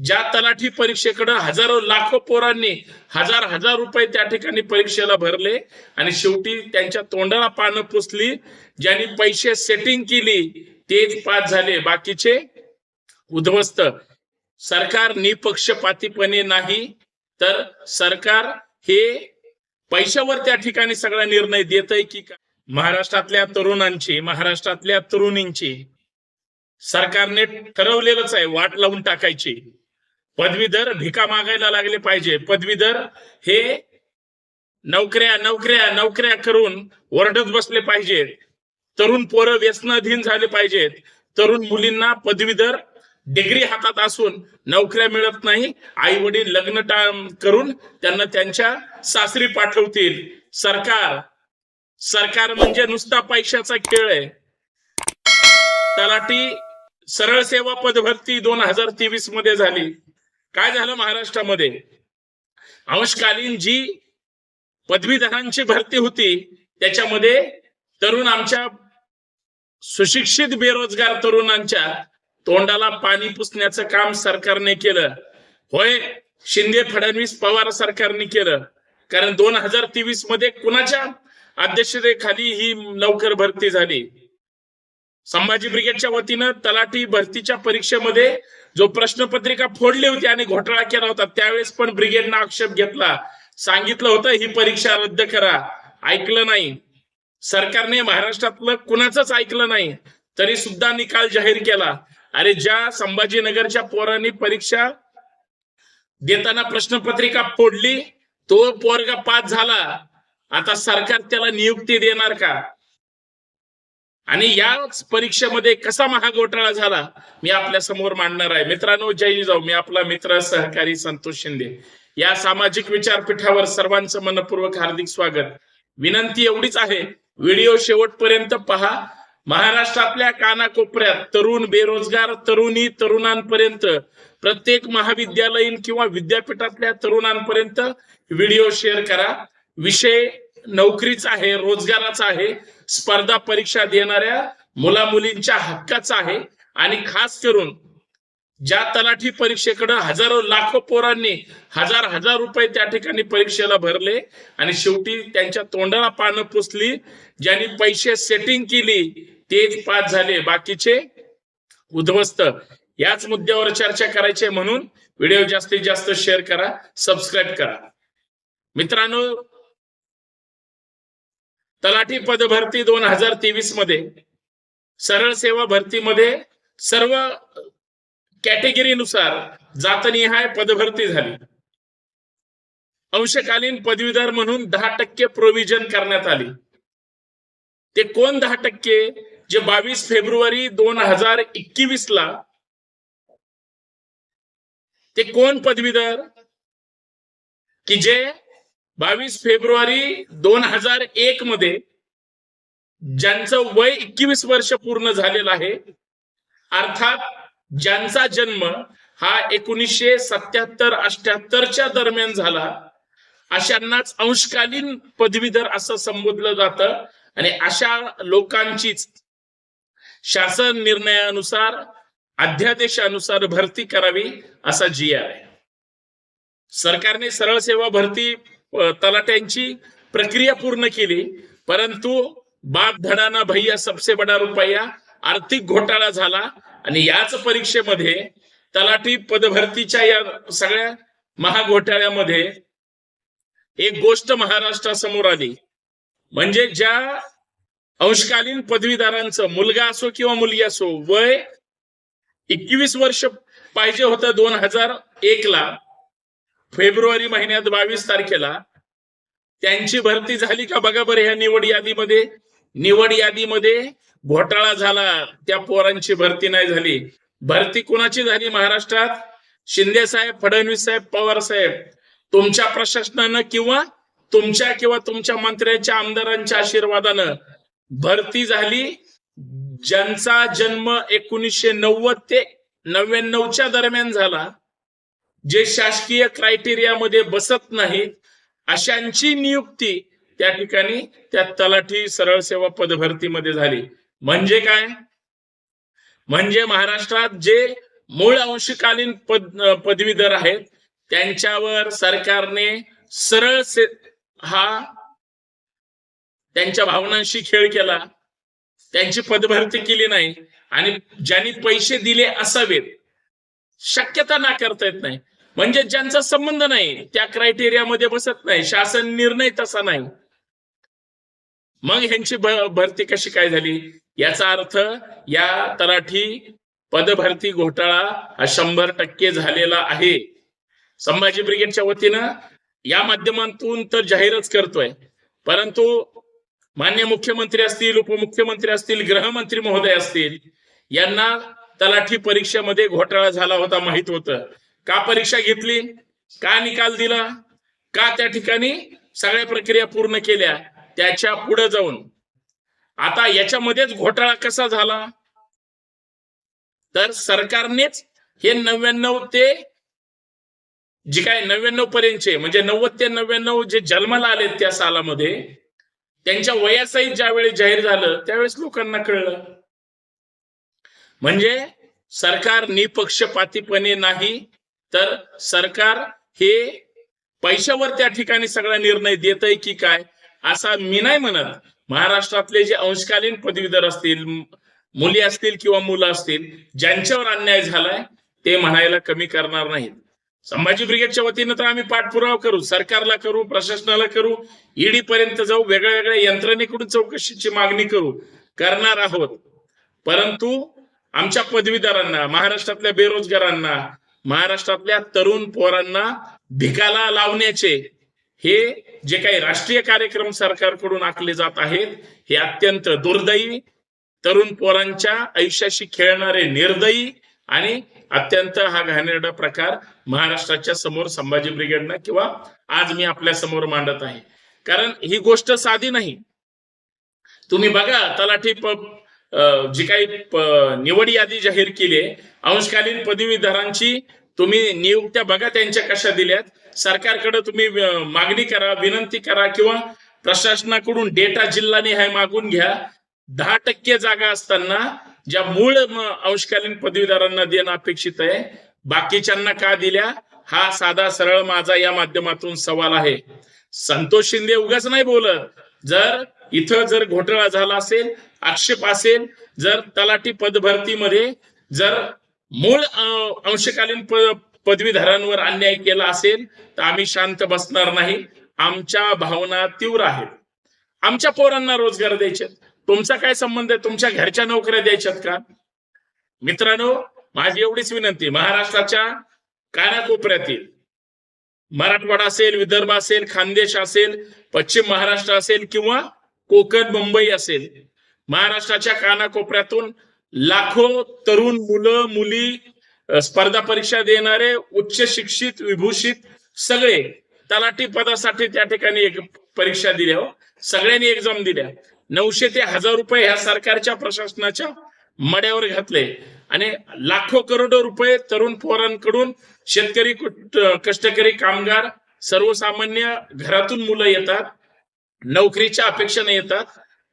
ज्या तलाठी परीक्षेकडे हजारो लाखो पोरांनी हजार हजार रुपये त्या ठिकाणी परीक्षेला भरले आणि शेवटी त्यांच्या तोंडाला पानं पुसली ज्यांनी पैसे सेटिंग केली तेच पास झाले. बाकीचे उद्ध्वस्त. सरकार निपक्षपातीपणे नाही तर सरकार हे पैशावर त्या ठिकाणी सगळा निर्णय देत आहे की महाराष्ट्रातल्या तरुणांची महाराष्ट्रातल्या तरुणींची सरकारने ठरवलेलंच आहे वाट लावून टाकायची. पदवीधर भिका मागायला लागले पाहिजे. पदवीधर हे नोकऱ्या नोकऱ्या नोकऱ्या करून ओरडत बसले पाहिजेत तरुण पोरं व्यसनाधीन झाले पाहिजेत. तरुण मुलींना पदवीधर डिग्री हातात असून नोकऱ्या मिळत नाही. आई वडील लग्न करून त्यांना त्यांच्या सासरी पाठवतील. सरकार सरकार म्हणजे नुसता पैशाचा खेळ आहे. तलाठी सरळ सेवा पदभरती दोन हजार तेवीसमध्ये झाली. काय झालं महाराष्ट्रामध्ये? अंशकालीन जी पदवीधरांची भरती होती त्याच्यामध्ये तरुण आमच्या सुशिक्षित बेरोजगार तरुणांच्या तोंडाला पाणी पुसण्याचं काम सरकारने केलं. होय शिंदे फडणवीस पवार सरकारने केलं. कारण दोन हजार तेवीसमध्ये कुणाच्या अध्यक्षतेखाली ही लवकर भरती झाली? संभाजी ब्रिगेडच्या वतीनं तलाठी भरतीच्या परीक्षेमध्ये जो प्रश्नपत्रिका फोडली होती आणि घोटाळा केला होता त्यावेळेस पण ब्रिगेडनं आक्षेप घेतला. सांगितलं होतं ही परीक्षा रद्द करा. ऐकलं नाही. सरकारने महाराष्ट्रातलं कुणाचंच ऐकलं नाही तरी सुद्धा निकाल जाहीर केला. अरे ज्या संभाजीनगरच्या पोरांनी परीक्षा देताना प्रश्नपत्रिका फोडली तो पोरगा पास झाला. आता सरकार त्याला नियुक्ती देणार का? आणि याच परीक्षेमध्ये कसा महाघोटाळा झाला मी आपल्यासमोर मांडणार आहे. मित्रांनो जय जाऊ मी आपला मित्र सहकारी संतोष शिंदे. या सामाजिक विचारपीठावर सर्वांचं मनपूर्वक हार्दिक स्वागत. विनंती एवढीच आहे व्हिडिओ शेवटपर्यंत पहा. महाराष्ट्रातल्या कानाकोपऱ्यात तरुण बेरोजगार तरुणी तरुणांपर्यंत प्रत्येक महाविद्यालयीन किंवा विद्यापीठातल्या तरुणांपर्यंत व्हिडिओ शेअर करा. विषय नोकरीचा आहे रोजगाराचा आहे स्पर्धा परीक्षा देणाऱ्या मुला मुलींच्या हक्काचा आहे आणि खास करून ज्या तलाठी परीक्षेकडे हजारो लाखो पोरांनी हजार हजार रुपये त्या ठिकाणी परीक्षेला भरले आणि शेवटी त्यांच्या तोंडाला पानं पुसली ज्यांनी पैसे सेटिंग केली तेच पास झाले. बाकीचे उद्ध्वस्त. याच मुद्द्यावर चर्चा करायची म्हणून व्हिडिओ जास्तीत जास्त शेअर करा सबस्क्राईब करा. मित्रांनो तलाठी पदभरती दोन हजार तेवीसमध्ये. सरळ सेवा भरतीमध्ये सर्व कॅटेगरीनुसार जातनिहाय पदभरती झाली. अंशकालीन पदवीधर म्हणून दहा टक्के प्रोव्हिजन करण्यात आली. ते कोण दहा टक्के? जे बावीस फेब्रुवारी दोन हजार एकवीस ला. ते कोण पदवीधर? की जे बावीस फेब्रुवारी दोन हजार एक मध्ये ज्यांचं वय एकवीस वर्ष पूर्ण झालेलं आहे अर्थात ज्यांचा जन्म हा एकोणीसशे सत्याहत्तर अठ्याहत्तरच्या दरम्यान झाला अशांनाच अंशकालीन पदवीधर असं संबोधलं जातं आणि अशा लोकांचीच शासन निर्णयानुसार अध्यादेशानुसार भरती करावी असा जी आहे. सरकारने सरळ सेवा भरती तलाट्यांची प्रक्रिया पूर्ण केली. परंतु बाप धडाना भैया सबसे बडा रुपया आर्थिक घोटाळा झाला आणि याच परीक्षेमध्ये तलाठी पदभरतीच्या या सगळ्या महाघोटाळ्यामध्ये एक गोष्ट महाराष्ट्रासमोर आली. म्हणजे ज्या अंशकालीन पदवीधरांचं मुलगा असो किंवा मुलगी असो वय एकवीस वर्ष पाहिजे होतं दोन हजार एक ला फेब्रुवारी महिन्यात बावीस तारखेला त्यांची भरती झाली का बघा बरं ह्या निवड यादीमध्ये. निवड यादीमध्ये घोटाळा झाला. त्या पोरांची भरती नाही झाली. भरती कुणाची झाली महाराष्ट्रात? शिंदे साहेब फडणवीस साहेब पवार साहेब. तुमच्या प्रशासनानं किंवा तुमच्या किंवा तुमच्या मंत्र्यांच्या आमदारांच्या आशीर्वादानं भरती झाली. ज्यांचा जन्म एकोणीसशे नव्वद ते नव्याण्णवच्या दरम्यान झाला. जे शासकीय क्रायटेरियामध्ये बसत नाहीत अशांची नियुक्ती त्या ठिकाणी त्या तलाठी सरळ सेवा पदभरतीमध्ये झाली. म्हणजे काय? म्हणजे महाराष्ट्रात जे मूळ अंशकालीन पद पदवीधर आहेत त्यांच्यावर सरकारने सरळ से हा त्यांच्या भावनांशी खेळ केला. त्यांची पदभरती केली नाही. आणि ज्यांनी पैसे दिले असावेत शक्यता नाकारता येत नाही. म्हणजे ज्यांचा संबंध नाही त्या क्रायटेरियामध्ये बसत नाही. शासन निर्णय तसा नाही. मग ह्यांची भरती कशी काय झाली? याचा अर्थ या तलाठी पदभरती घोटाळा हा शंभर टक्के झालेला आहे. संभाजी ब्रिगेडच्या वतीनं या माध्यमातून तर जाहीरच करतोय. परंतु मान्य मुख्यमंत्री असतील उपमुख्यमंत्री असतील गृहमंत्री महोदय असतील यांना तलाठी परीक्षेमध्ये घोटाळा झाला होता माहीत होतं. का परीक्षा घेतली? का निकाल दिला? का त्या ठिकाणी सगळ्या प्रक्रिया पूर्ण केल्या? त्याच्या पुढे जाऊन. आता याच्यामध्येच घोटाळा कसा झाला? तर सरकारनेच हे नव्याण्णव ते जी काय नव्याण्णव पर्यंतचे म्हणजे नव्वद ते नव्याण्णव जे जन्माला आले त्या सालामध्ये त्यांच्या वयासहित ज्यावेळी जाहीर झालं त्यावेळेस लोकांना कळलं. म्हणजे सरकार निपक्षपातीपणे नाही तर सरकार हे पैशावर त्या ठिकाणी सगळा निर्णय देत आहे की काय असा मी नाही म्हणत. महाराष्ट्रातले जे अंशकालीन पदवीधर असतील मुली असतील किंवा मुलं असतील ज्यांच्यावर अन्याय झालाय ते म्हणायला कमी करणार नाहीत. संभाजी ब्रिगेडच्या वतीनं तर आम्ही पाठपुरावा करू सरकारला करू प्रशासनाला करू ईडी पर्यंत जाऊ वेगळ्या वेगळ्या यंत्रणेकडून चौकशीची मागणी करू करणार आहोत. परंतु आमच्या पदवीधरांना महाराष्ट्रातल्या बेरोजगारांना महाराष्ट्रातल्या तरुण पोरांना भिकाला लावण्याचे हे जे काही राष्ट्रीय कार्यक्रम सरकारकडून आखले जात आहेत हे अत्यंत दुर्दैवी तरुण पोरांच्या आयुष्याशी खेळणारे निर्दयी आणि अत्यंत हा घाणेरडा प्रकार महाराष्ट्राच्या समोर संभाजी ब्रिगेडनं किंवा आज मी आपल्यासमोर मांडत आहे. कारण ही गोष्ट साधी नाही. तुम्ही बघा तलाठी प- जी काही निवड यादी जाहीर केली आहे अंशकालीन पदवीधरांची तुम्ही नियुक्त्या बघा त्यांच्या कशा दिल्यात. सरकारकडे तुम्ही मागणी करा विनंती करा किंवा प्रशासनाकडून डेटा जिल्हानिहाय मागून घ्या. दहा टक्के जागा असताना ज्या मूळ अंशकालीन पदवीधरांना देणं अपेक्षित आहे बाकीच्यांना का दिल्या? हा साधा सरळ माझा या माध्यमातून सवाल आहे. संतोष शिंदे उगाच नाही बोलत. जर इथं जर घोटाळा झाला असेल आक्षेप असेल जर तलाठी पदभरतीमध्ये जर मूळ अंशकालीन पदवीधरांवर अन्याय केला असेल तर आम्ही शांत बसणार नाही. आमच्या भावना तीव्र आहेत. आमच्या पोरांना रोजगार द्यायचे तुमचा काय संबंध आहे? तुमच्या घरच्या नोकऱ्या द्यायच्यात का? मित्रांनो माझी एवढीच विनंती महाराष्ट्राच्या कानाकोपऱ्यातील मराठवाडा असेल विदर्भ असेल खानदेश असेल पश्चिम महाराष्ट्र असेल किंवा कोकण मुंबई असेल महाराष्ट्राच्या कानाकोपऱ्यातून लाखो तरुण मुलं मुली स्पर्धा परीक्षा देणारे उच्च शिक्षित विभूषित सगळे तलाठी पदासाठी त्या ठिकाणी एक परीक्षा दिल्या हो. सगळ्यांनी एक्झाम दिल्या नऊशे ते हजार रुपये ह्या सरकारच्या प्रशासनाच्या मड्यावर घातले. आणि लाखो करोडो रुपये तरुण पोरांकडून शेतकरी कष्टकरी कामगार सर्वसामान्य घरातून मुलं येतात नोकरीच्या अपेक्षेने येतात.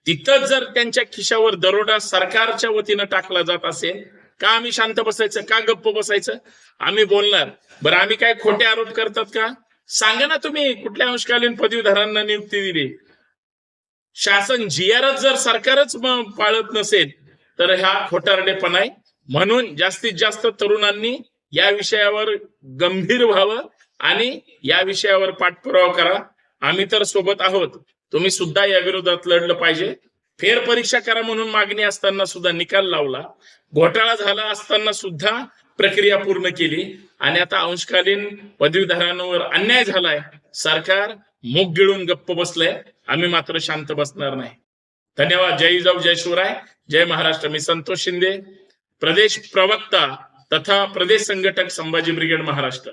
तिथंच जर त्यांच्या खिशावर दरोडा सरकारच्या वतीनं टाकला जात असेल का आम्ही शांत बसायचं का गप्प बसायचं? आम्ही बोलणार. बरं आम्ही काय खोटे आरोप करतात का? सांगा ना तुम्ही कुठल्या अंशकालीन पदवीधरांना नियुक्ती दिली. शासन जीआरच जर सरकारच पाळत नसेल तर हा खोटारडेपणा आहे म्हणून जास्तीत जास्त तरुणांनी या विषयावर गंभीर व्हावं आणि या विषयावर पाठपुरावा करा. आम्ही तर सोबत आहोत. तुम्ही सुद्धा या विरोधात लढलं पाहिजे. फेर परीक्षा करा म्हणून मागणी असताना सुद्धा निकाल लावला. घोटाळा झाला असताना सुद्धा प्रक्रिया पूर्ण केली. आणि आता अंशकालीन पदवीधरांवर अन्याय झालाय. सरकार मुख गिळून गप्प बसलंय. आम्ही मात्र शांत बसणार नाही. धन्यवाद. जय जाऊ जय शिवराय. जय महाराष्ट्र. मी संतोष शिंदे. प्रदेश प्रवक्ता तथा प्रदेश संघटक संभाजी ब्रिगेड महाराष्ट्र.